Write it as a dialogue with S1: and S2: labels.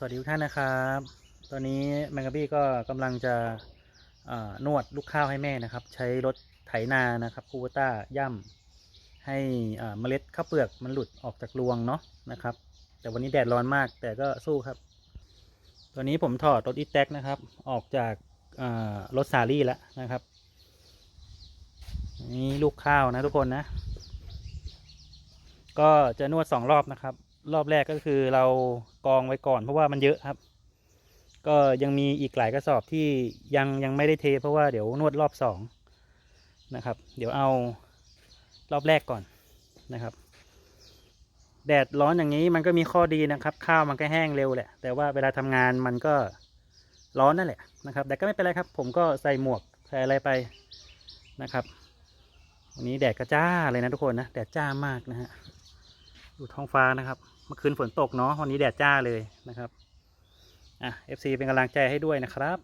S1: สวัสดีทุกท่านนะครับ ตอนนี้แมงกะบี้ก็กำลังจะนวดลูกข้าวให้แม่นะครับ ใช้รถไถนานะครับคูเวต้าย่ำให้เมล็ดข้าวเปลือกมันหลุดออกจากรวงเนาะนะครับ แต่วันนี้แดดร้อนมากแต่ก็สู้ครับ ตอนนี้ผมถอดรถอีแท็กนะครับ ออกจากรถซารี่แล้วนะครับ นี่ลูกข้าวนะทุกคนนะ ก็จะนวดสองรอบนะครับ รอบแรกก็คือเรากองไว้ก่อนเพราะว่ามันเยอะครับ ก็ยังมีอีกหลายกระสอบที่ยังยังไม่ได้เท เพราะว่าเดี๋ยวนวดรอบสองนะครับ เดี๋ยวเอารอบแรกก่อนนะครับ แดดร้อนอย่างนี้มันก็มีข้อดีนะครับ ข้าวมันก็แห้งเร็วแหละ แต่ว่าเวลาทำงานมันก็ร้อนนั่นแหละนะครับ แต่ก็ไม่เป็นไรครับ ผมก็ใส่หมวกใส่อะไรไปนะครับ วันนี้แดดก็จ้าเลยนะทุกคนนะ แดดจ้ามากนะฮะ ดูท้องฟ้านะครับ เมื่อคืนฝนตกเนาะวันนี้แดดจ้าเลยนะครับอะ FC เป็นกำลังใจให้ด้วยนะครับ